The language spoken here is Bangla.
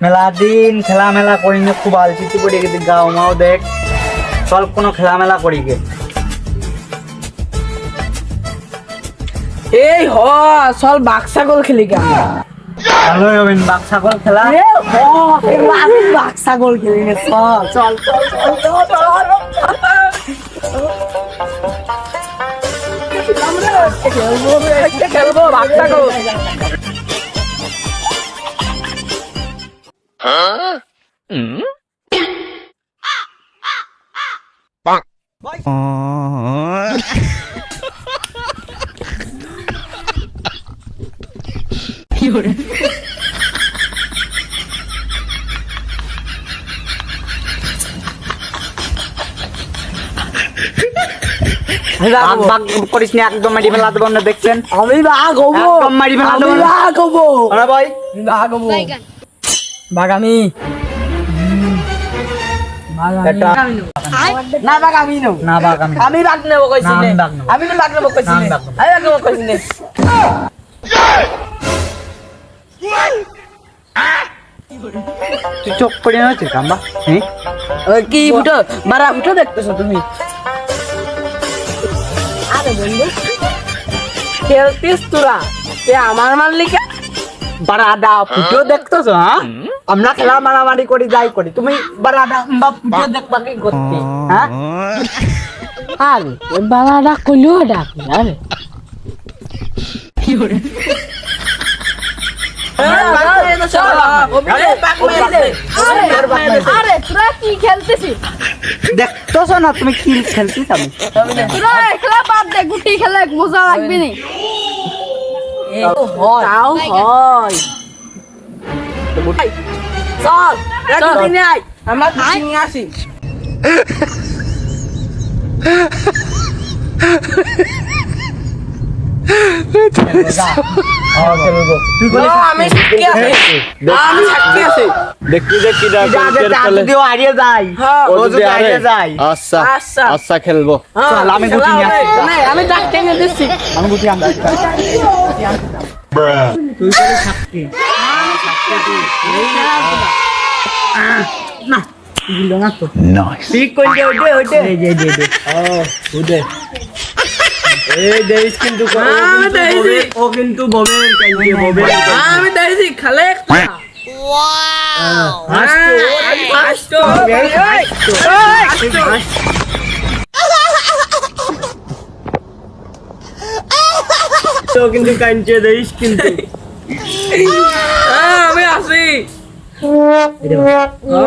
মেলা দিন খেলা মেলা করি না খুব আলসিতে পড়ে গেছি গাও মাও দেখ চল কোনো খেলা মেলা করি গে এই হ চল বাঘ ছাগল খেলি গে। ভালোই হবে বাঘ ছাগল খেলা আমি খেলি গে চল চল চল চল চল খেলব খেলব বাঘ বাঘ বাঘ করিস না একদম মারি ফেলা দেবো দেখছেন আমি বাঘ হব মারি ফেলা দেবো না। হব ভাই বাঘ হব না না। আমি কইছি না, আমি না নেব। কইছি না, আমি নেব। কইছি নে। তুই চোখ কাম্বা? হ্যাঁ কি ফুটো? মারা ফুটো দেখতেছো তুমি? আরে বন্ধু। খেলতিস তোরা তে আমার মারলিকা বারাদা ফুটো দেখতেছো হ্যাঁ? আমরা খেলা মারামারি করি যাই করি। তুমি বারাদা বা ফুটো দেখবা কি করতে হ্যাঁ? আরে কইলেও ডাক আরে দেখতেছো না তুমি কি খেলতিস আমি একলা বাদ দে গুটি খেলে মজা লাগবে নি। তাও হয়। চল চল। দিনে আয়। আমরা নিয়ে আসি। আচ্ছা খেলব আমি গুটি আমি দিচ্ছি আমি বুঝি আমি তুই না না ঠিক ওইটে ওইটে এই যে দে দে উদে এই দেইস কিন্তু আমি কিন্তু দেইছি। ববে- ও কিন্তু আমি দেখছি খালে আমি ফার্স্ট তো কিন্তু কাইনছে দেইস কিন্তু। আমি আসি। তো